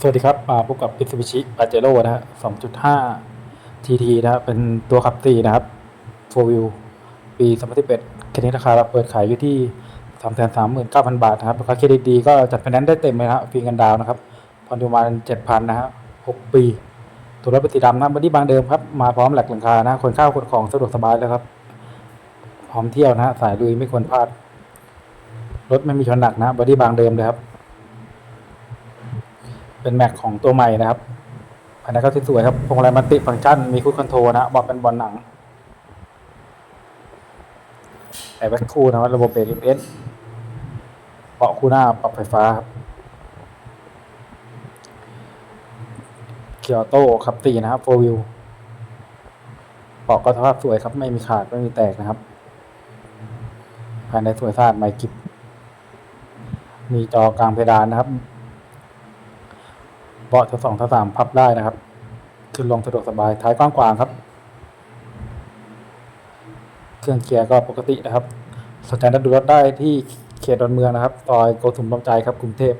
สวัสดีครับมาพบกับ Mitsubishi Pajero นะฮะ 2.5 TT นะฮะเป็นตัวขับ4นะครับ4 wheel ปี 2011คันนี้ราคาเราเปิดขายอยู่ที่ 339,000 บาทนะครับราคาเครดิตดีก็จัดไฟแนนซ์ได้เต็มเลยนะครับฟรีเงินดาวนะครับผ่อนอยู่ประมาณ7,000 นะฮะ 6 ปี ตัวรถเป็นสีดำนะบอดี้บางเดิมครับ มาพร้อมแหลกหลังคานะคนข้าวคนของสะดวกสบายเลยครับ พร้อมเที่ยวนะฮะ สายลุยไม่ควรพลาด รถไม่มีชนหนักนะบอดี้บางเดิมเลยครับ เป็นแม็กของตัวใหม่นะครับภายในก็สวยๆครับพวงมาลัยมัลติฟังก์ชันมีคูดคอนโทรลนะบอกเป็นบอลหนังแอร์แบ็คคู่นะครับระบบเบรกเอสเบาะคู่หน้าปรับไฟฟ้าครับเกียร์โต้ขับตีนะครับโฟวิวเบาะก็สภาพสวยครับ ไม่มีขาด ไม่มีแตกนะครับ ภายในสวยสะอาดใหม่กิบมีจอกลางเพดานนะครับ เบาะจะสองถ้าสามพับได้นะครับ ขึ้นลงสะดวกสบายท้ายกว้างกวางครับ เครื่องเกียร์ก็ปกตินะครับสนใจนัดดูรถได้ที่เขตดอนเมืองนะครับซอยโกสุมลำใจครับกรุงเทพ